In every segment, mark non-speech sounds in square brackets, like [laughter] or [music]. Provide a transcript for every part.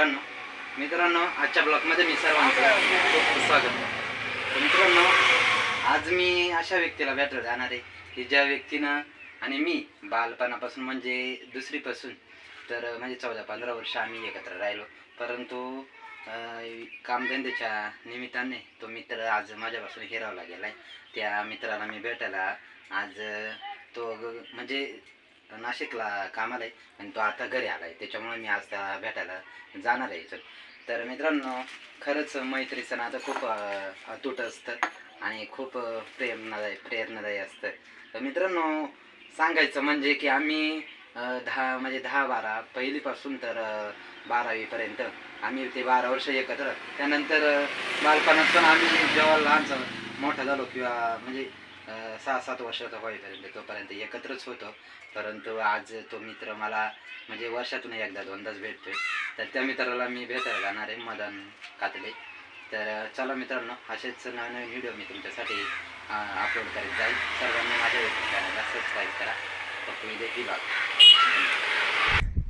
मित्रांनो मित्रांनो आजच्या ब्लॉगमध्ये मी सर्वांचं खूप स्वागत. मित्रांनो आज मी अशा व्यक्तीला भेटायला जाणार आहे की ज्या व्यक्तीनं आणि मी बालपणापासून म्हणजे दुसरीपासून तर म्हणजे चौदा पंधरा वर्ष आम्ही एकत्र राहिलो. परंतु कामधंद्याच्या निमित्ताने तो मित्र आज माझ्यापासून हिरावला गेला आहे त्या मित्राला मी भेटायला आज तो ग- म्हणजे नाशिकला कामाला आहे आणि तो आता घरी आला आहे त्याच्यामुळे मी आज त्या भेटायला जाणार आहे इथून. तर मित्रांनो खरंच मैत्रीचं नातं खूप अतूट असतं आणि खूप प्रेमदायी प्रेरणादायी असतं. तर मित्रांनो सांगायचं म्हणजे की आम्ही दहा म्हणजे दहा बारा पहिलीपासून तर बारावीपर्यंत आम्ही ते बारा वर्ष एकत्र. त्यानंतर बालपणात पण आम्ही जेव्हा लहानचं मोठा झालो किंवा म्हणजे सहा सात वर्षाचा होईपर्यंत तोपर्यंत एकत्रच होतो. परंतु आज तो मित्र मला म्हणजे वर्षातून एकदा दोनदाच भेटतोय. तर त्या मित्राला मी भेटायला जाणार आहे मदन कातले तर चला मित्रांनो असेच नवीन व्हिडिओ मी तुमच्यासाठी अपलोड करीत जाईल. सर्वांनी माझ्या युट्यूब चॅनलला सबस्क्राईब करा. फक्त विदेशी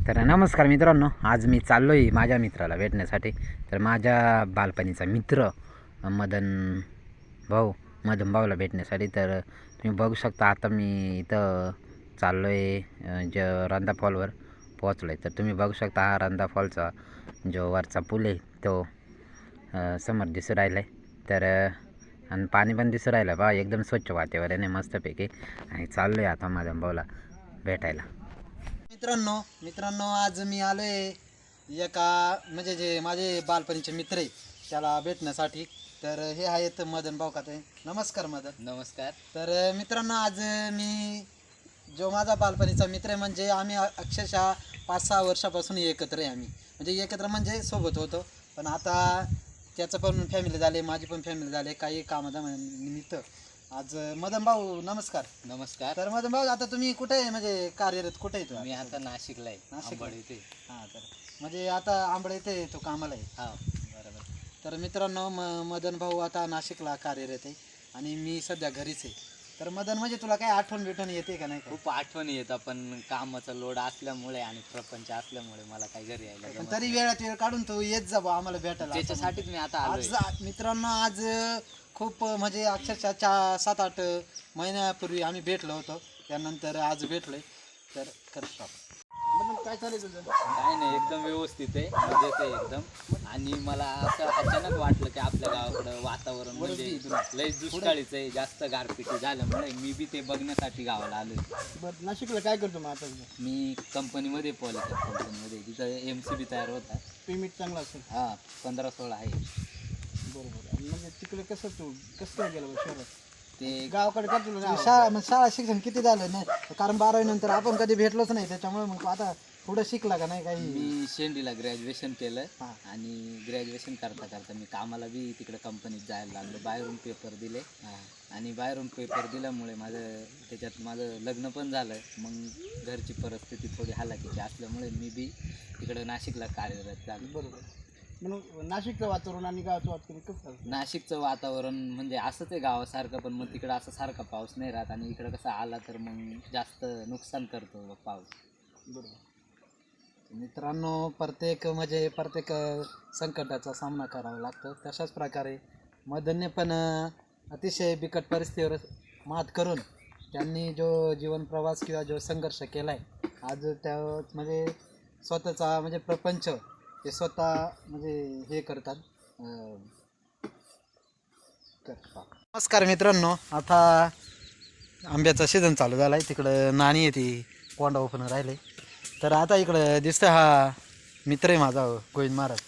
तर नमस्कार मित्रांनो आज मी चाललो आहे माझ्या मित्राला भेटण्यासाठी. तर माझ्या बालपणीचा मित्र मदन भाऊ मदन भेटण्यासाठी. तर तुम्ही बघू शकता आता मी इथं चाललो आहे ज रंधा फॉलवर पोहोचलो आहे तर तुम्ही बघू शकता हा रंधा फॉलचा जो वरचा पूल आहे तो समोर दिसू राहिला आहे तर आणि पाणी पण दिसू राहिलं. बा एकदम स्वच्छ वातावरण आहे मस्तपैकी. आणि चाललो आहे आता मदन भेटायला. मित्रांनो मित्रांनो आज मी आलो आहे एका म्हणजे जे माझे बालपणीचे मित्र आहे त्याला भेटण्यासाठी. तर हे आहेत मदन भाऊ ते? नमस्कार मदन. नमस्कार. तर मित्रांनो आज मी जो माझा बालपणीचा मित्र आहे म्हणजे आम्ही अक्षरशः पाच सहा वर्षापासून एकत्र आहे आम्ही. म्हणजे एकत्र म्हणजे सोबत होतो. पण आता त्याचं पण फॅमिली झाले माझी पण फॅमिली झाले काही कामाच्या निमित्त आज मदन भाऊ नमस्कार. नमस्कार. तर मदन भाऊ आता तुम्ही कुठे आहे? म्हणजे कार्यरत कुठे आहे तुम्ही मी आता नाशिकला आहे नाशिकला? अंबड इथे. हां तर. म्हणजे आता आंबळे इथे तो कामाला आहे. हा. तर मित्रांनो म मदन भाऊ आता नाशिकला कार्यरत आहे आणि मी सध्या घरीच आहे. तर मदन म्हणजे तुला काय आठवण बिठवण येते का नाही खूप आठवणी येतात पण कामाचा लोड असल्यामुळे आणि प्रपंच असल्यामुळे मला काही घरी यायला पण जमत तरी वेळात वेळ काढून तू येत जा बुवा आम्हाला भेटायला. नाही. त्याच्यासाठीच मी आता आलोय. आज मित्रांनो आज खूप म्हणजे अक्षरशः चा सात आठ महिन्यापूर्वी आम्ही भेटलो होतो. त्यानंतर आज भेटलोय. तर कर stop. काय चालेल तुझं? काय नाही एकदम व्यवस्थित आहे. मजेत आहे एकदम. आणि मला असं अचानक वाटलं की आपल्या गावाकडं वातावरण म्हणजे लय दुष्काळीच आहे जास्त गारपिटी झाल्यामुळे मी बी ते बघण्यासाठी गावाला आलोय बरं नाशिकला काय करतो मग आता मी कंपनीमध्ये पॉलिटिक कंपनीमध्ये तिथं एम सी बी तयार होता पेमेंट चांगला असेल. हा पंधरा सोळा आहे. बरोबर. म्हणजे तिकडे कसं तू कसं गेलं शहरात? ते गावाकडे शाळा मग शाळा शिक्षण किती झालं नाही? कारण बारावी नंतर आपण कधी भेटलोच नाही त्याच्यामुळे मग आता पुढे शिकला का नाही काही? मी शेंडीला ग्रॅज्युएशन केलं हा. आणि ग्रॅज्युएशन करता करता मी कामाला बी तिकडे कंपनीत जायला लागलो. बाहेरून पेपर दिले. आणि बाहेरून पेपर दिल्यामुळे माझं त्याच्यात माझं लग्न पण झालं. मग घरची परिस्थिती थोडी हालाकीची असल्यामुळे मी बी तिकडं नाशिकला कार्यरत झालो. बरोबर. म्हणून नाशिकचं वातावरण आणि गावाचं वातावरण कसं नाशिकचं वातावरण म्हणजे असंच आहे गावासारखं पण मग तिकडं असं सारखा पाऊस नाही राहत आणि इकडं कसं आला तर मग जास्त नुकसान करतो पाऊस. बरोबर. मित्रांनो प्रत्येक म्हणजे प्रत्येक अ, संकटाचा सामना करावा लागतो. तशाच प्रकारे मदनने पण अ, अतिशय बिकट परिस्थितीवर मात करून त्यांनी जो जीवन प्रवास किंवा जो संघर्ष केला आहे आज त्या म्हणजे स्वतःचा म्हणजे प्रपंच ते स्वतः म्हणजे हे करतात. अ. नमस्कार मित्रांनो आता आंब्याचा सीझन चालू झाला आहे तिकडं नाणी आहे ती कोंडा ओपन राहिले. तर आता इकडं दिसतं हा मित्र आहे माझा गोविंद महाराज.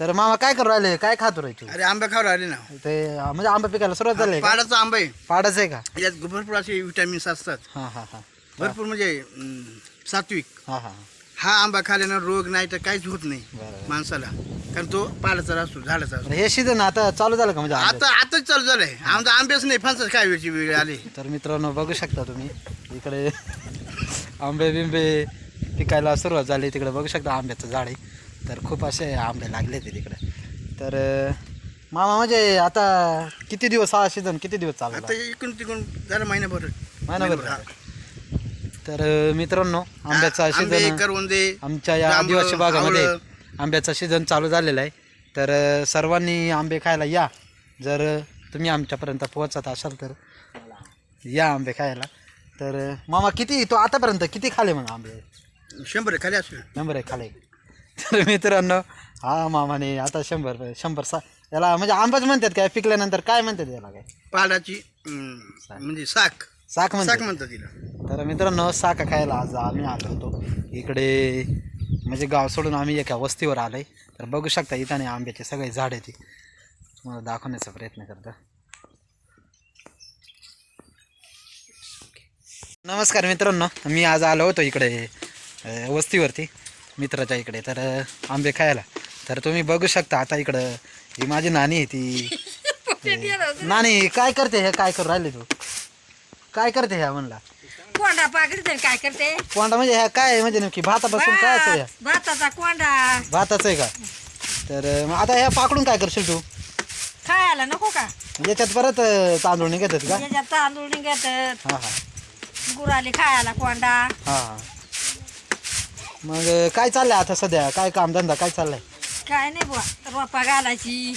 तर मामा काय करू राहिले? काय खातो रे तू? अरे आंबा खाऊ राहिले ना. ते म्हणजे आंबा पिकायला सुरुवात झाली का? पाडाचा आंबा. आहे पाडच आहे का? यात भरपूर असे विटॅमिन्स असतात. हां हां हां. भरपूर म्हणजे अं, सात्विक. हां हां. हा आंबा खाल्यानं रोग नाही तर काहीच होत नाही माणसाला. कारण तो पाडाचा असतो झाडाचा असतो हे सीझन आता चालू झालं का म्हणजे? आता आताच चालू झालंय. आमचा आंब्याच नाही फणसाच काय वेळची वेळ आली? तर मित्रांनो बघू शकता तुम्ही. इकडे आंबे बिंबे पिकायला सुरुवात झाली. तिकडे बघू शकता आंब्याचं झाड आहे. तर खूप असे आंबे लागले ते तिकडे. तर मामा म्हणजे आता किती दिवस हा सीझन किती दिवस चालू आता इकडून तिकडून झालं महिनाभर. महिनाभर. झाला. तर मित्रांनो आंब्याचा आंबे सीझन आमच्या या आदिवासी भागामध्ये आंब्याचा सीझन चालू झालेला आहे. तर सर्वांनी आंबे खायला या. जर तुम्ही आमच्यापर्यंत पोहोचत असाल तर या आंबे खायला. तर मामा किती तो आतापर्यंत किती खाले मग आंबे? शंभर खाली असेल. आहे खाले. तर मित्रांनो हा मामाने आता शंभर शंभर सा याला म्हणजे आंबाच म्हणतात काय? पिकल्यानंतर काय म्हणतात याला काय? पालाची अं, म्हणजे साख. साख साख म्हणतात म्हणतात तिला. तर मित्रांनो साका खायला आज आम्ही आलो होतो. इकडे म्हणजे गाव सोडून आम्ही एका वस्तीवर आलोय. तर बघू शकता इथं नाही आंब्याचे सगळे झाड आहे ती. तुम्हाला दाखवण्याचा प्रयत्न करतो. नमस्कार मित्रांनो मी आज आलो होतो इकडे अ, वस्तीवरती मित्राच्या इकडे. तर अ, आंबे खायला. तर तुम्ही बघू शकता आता इकडं ही माझी नानी आहे ती. [laughs] नानी काय करते हे? काय करू राहिले तू? काय करते ह्या म्हणला? कोंडा पाकडते काय करते? कोंडा म्हणजे ह्या काय आहे म्हणजे नेमकी? भातापासून काय असं ह्या भात- भाताचा कोंडा. भाताचं आहे का? तर अं, मग आता ह्या पाकडून काय करशील तू? खायला नको का? याच्यात परत अं, तांदूळ निघत का? याच्यात तांदूळ निघत हां हां. गुराले खायला कोंडा. हां मग अं, काय चाललंय आता सध्या? काय कामधंदा काय चाललाय? काय नाही बुवा रोपा घालायची.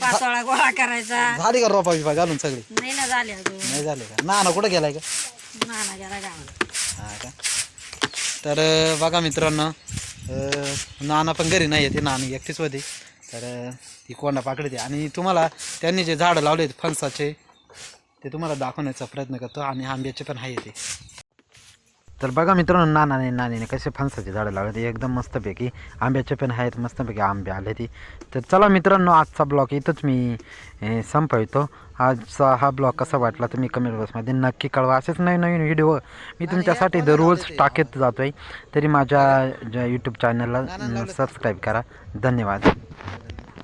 पातोळा गोळा करायचा. झाली का रोपा बिपा घालून सगळी? नाही ना झाले अजून. नाही झाले का? नाना कुठं गेलाय का नाना गेला गावाला. हां का? तर अं, बघा मित्रांनो अं, नाना पण घरी नाही येते नानी एकटीच होती. तर अं, ती कोंडा पाकडते आणि तुम्हाला त्यांनी जे झाडं लावले फणसाचे ते तुम्हाला दाखवण्याचा प्रयत्न करतो. आणि आंब्याचे पण आहे ते. तर बघा मित्रांनो नानाने नानीने कसे फणसाचे झाडं लावले ते एकदम मस्तपैकी आंब्याचे पण आहेत मस्तपैकी आंबे आले ते तर चला मित्रांनो आजचा ब्लॉग इथंच मी संपवितो. आजचा हा ब्लॉग कसा वाटला तुम्ही कमेंट बॉक्समध्ये नक्की कळवा. असेच नवीन नवीन व्हिडिओ मी तुमच्यासाठी दररोज टाकत जातो आहे तरी माझ्या यूट्यूब चॅनलला सबस्क्राईब करा. धन्यवाद.